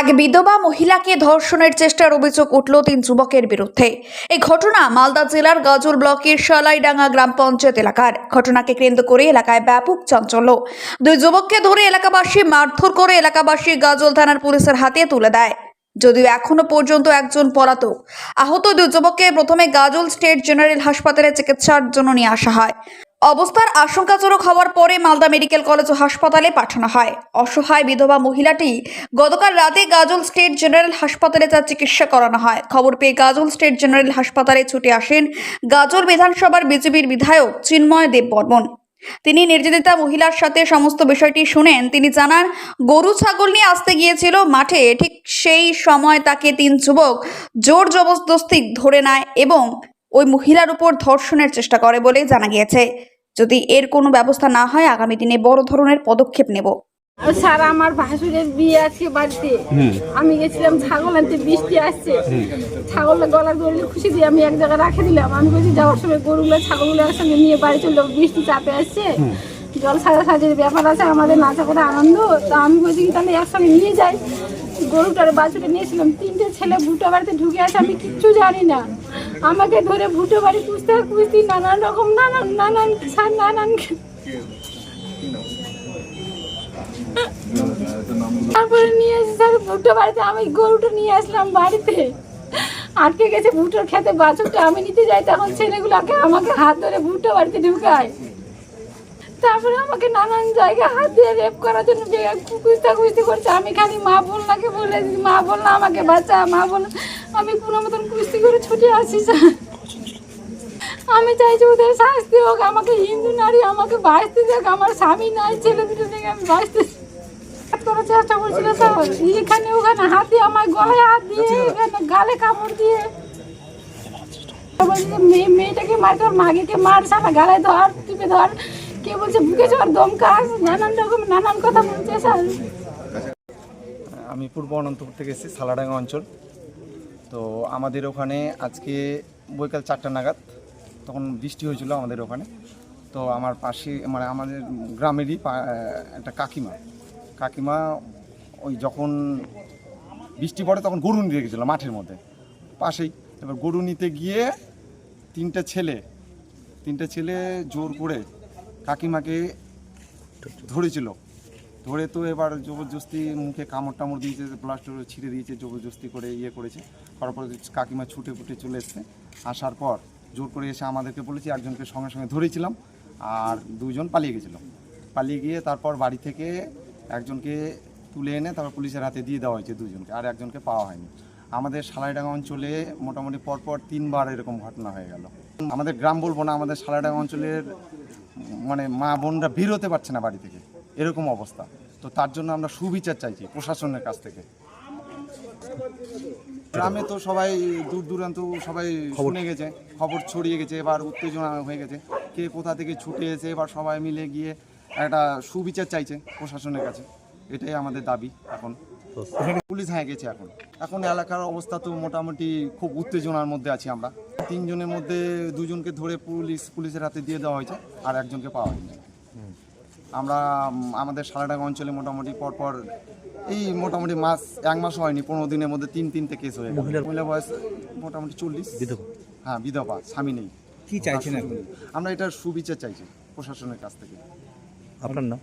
এক বিধবা মহিলাকে ধর্ষণের চেষ্টার অভিযোগ উঠল তিন যুবকের বিরুদ্ধে। এই ঘটনা মালদা জেলার গাজল ব্লকের শালাইডাঙ্গা গ্রাম পঞ্চায়েত এলাকার। ঘটনাকে কেন্দ্র করে এলাকায় ব্যাপক চাঞ্চল্য। দুই যুবককে ধরে এলাকাবাসী মারধর করে এলাকাবাসী গাজল থানার পুলিশের হাতে তুলে দেয়। যদিও এখনও পর্যন্ত একজন পলাতক। আহত দুই যুবককে প্রথমে গাজল স্টেট জেনারেল হাসপাতালে চিকিৎসার জন্য নিয়ে আসা হয়। অবস্থার আশঙ্কাজনক হওয়ার পরে মালদা মেডিকেল কলেজ ও হাসপাতালে পাঠানো হয়। অসহায় বিধবা মহিলাটি গতকাল রাতে গাজল স্টেট জেনারেল হাসপাতালে তার চিকিৎসা করানো হয়। খবর পেয়ে গাজল স্টেট জেনারেল হাসপাতালে ছুটে আসেন গাজল বিধানসভার বিজেপির বিধায়ক চিন্ময় দেব বর্মন তিনি নির্যাতিতা মহিলার সাথে সমস্ত বিষয়টি শুনেন। তিনি জানান, গরু ছাগল নিয়ে আসতে গিয়েছিল মাঠে, ঠিক সেই সময় তাকে তিন যুবক জোর জবরদস্তি ধরে নেয় এবং ওই মহিলার উপর ধর্ষণের চেষ্টা করে বলে জানা গিয়েছে। যদি এর কোনো ব্যবস্থা না হয় আগামী দিনে বড় ধরনের পদক্ষেপ নেব। স্যার আমার ভাসুরের বিয়ে আজকে বাড়িতে। আমি গেছিলাম ছাগল আনতে বৃষ্টি আসছে। ছাগল গলার দড়ি খুশি দিয়ে আমি এক জায়গায় রাখে দিলাম। আমি বলছি যাওয়ার সময় গরুগুলো ছাগলগুলো একসঙ্গে নিয়ে বাড়ি চলল বৃষ্টি চাপে আসছে। জল সাজা সাজের ব্যাপার আছে আমাদের নাচা করে আনন্দ। তা আমি বলছি কি তাহলে একসঙ্গে নিয়ে যাই। গরুটার বাছুরে নিয়েছিলাম। তিনটে ছেলে ভুটো বাড়িতে ঢুকে আছে আমি কিচ্ছু জানি না। আমাকে ধরে ভুটো বাড়ি খুঁজতে খুঁজতে নানান রকম, নানান নানান স্যার নানান তারপরে নিয়ে এসে স্যার ভুট্টো বাড়িতে আমি গরুটা নিয়ে আসলাম বাড়িতে। আটকে গেছে ভুট্টোর খেতে, বাছুরটা আমি নিতে যাই, তখন ছেলেগুলোকে আমাকে হাত ধরে ভুট্টো বাড়িতে ঢুকায়। তারপরে আমাকে নানান জায়গায় হাত দিয়ে রেপ করার জন্য কুস্তা কুস্তি করছে। আমি খালি মা বললাকে বলে মা বললা আমাকে বাঁচা, মা বল আমি কোনো মতন কুস্তি করে ছুটে আসি স্যার। আমি চাইছি ওদের শাস্তি হোক আমাকে হিন্দু নারী আমাকে বাঁচতে দেখ আমার স্বামী নাই ছেলে দুটো থেকে আমি বাঁচতে করার চেষ্টা করছিল স্যার। এখানে ওখানে হাত দিয়ে আমার গলায় হাত দিয়ে এখানে গালে কামড় দিয়ে। মেয়ে মেয়েটাকে মার তোর মাগেকে মার সারা গালায় ধর টিপে ধর। কে বলছে বুকে চর দমকাস নানান রকম নানান কথা বলছে স্যার। আমি পূর্ব অনন্তপুর থেকে এসেছি সালাডাঙ্গা অঞ্চল। তো আমাদের ওখানে আজকে বৈকাল চারটা নাগাদ তখন বৃষ্টি হয়েছিল আমাদের ওখানে। তো আমার পাশে মানে আমাদের গ্রামেরই একটা কাকিমা। কাকিমা ওই যখন বৃষ্টি পড়ে তখন গরু নিয়ে গেছিল মাঠের মধ্যে, পাশেই। এবার গরু নিতে গিয়ে তিনটে ছেলে তিনটে ছেলে জোর করে কাকিমাকে ধরেছিল। ধরে তো এবার জবরদস্তি মুখে কামড় টামড় দিয়েছে প্লাস্টার ছিঁড়ে দিয়েছে, জবরদস্তি করে ইয়ে করেছে। করার তারপরে কাকিমা ছুটে ফুটে চলে এসছে। আসার পর জোর করে এসে আমাদেরকে বলেছে, একজনকে সঙ্গে সঙ্গে ধরেছিলাম আর দুজন পালিয়ে গেছিল। পালিয়ে গিয়ে তারপর বাড়ি থেকে একজনকে তুলে এনে তারপর পুলিশের হাতে দিয়ে দেওয়া হয়েছে দুজনকে, আর একজনকে পাওয়া হয়নি। আমাদের সালাইডাঙ্গা অঞ্চলে মোটামুটি পরপর তিনবার এরকম ঘটনা হয়ে গেল। আমাদের গ্রাম বলব না, আমাদের সালাইডাঙ্গা অঞ্চলের মানে মা বোনরা বের হতে পারছে না বাড়ি থেকে। এরকম অবস্থা। তো তার জন্য আমরা সুবিচার চাইছি প্রশাসনের কাছ থেকে। গ্রামে তো সবাই দূর দূরান্ত সবাই শুনে গেছে খবর ছড়িয়ে গেছে এবার উত্তেজনা হয়ে গেছে। কে কোথা থেকে ছুটে এসে এবার সবাই মিলে গিয়ে একটা সুবিচার চাইছে প্রশাসনের কাছে। এটাই আমাদের দাবি এখন পুলিশ হ্যাঁ গেছে এখন। এখন এলাকার অবস্থা তো মোটামুটি খুব উত্তেজনার মধ্যে আছি আমরা। তিনজনের মধ্যে দুজনকে ধরে পুলিশ পুলিশের হাতে দিয়ে দেওয়া হয়েছে আর একজনকে পাওয়া হয়নি। আমরা আমাদের সারাডাঙ্গা অঞ্চলে মোটামুটি পরপর এই মোটামুটি মাস এক মাস হয়নি পনেরো দিনের মধ্যে তিন তিনটে কেস হয়ে গেল। মহিলা বয়স মোটামুটি চল্লিশ। বিধবা। হ্যাঁ বিধবা স্বামী নেই। কি চাইছেন। আমরা এটা সুবিচার চাইছি প্রশাসনের কাছ থেকে। আপনার নাম?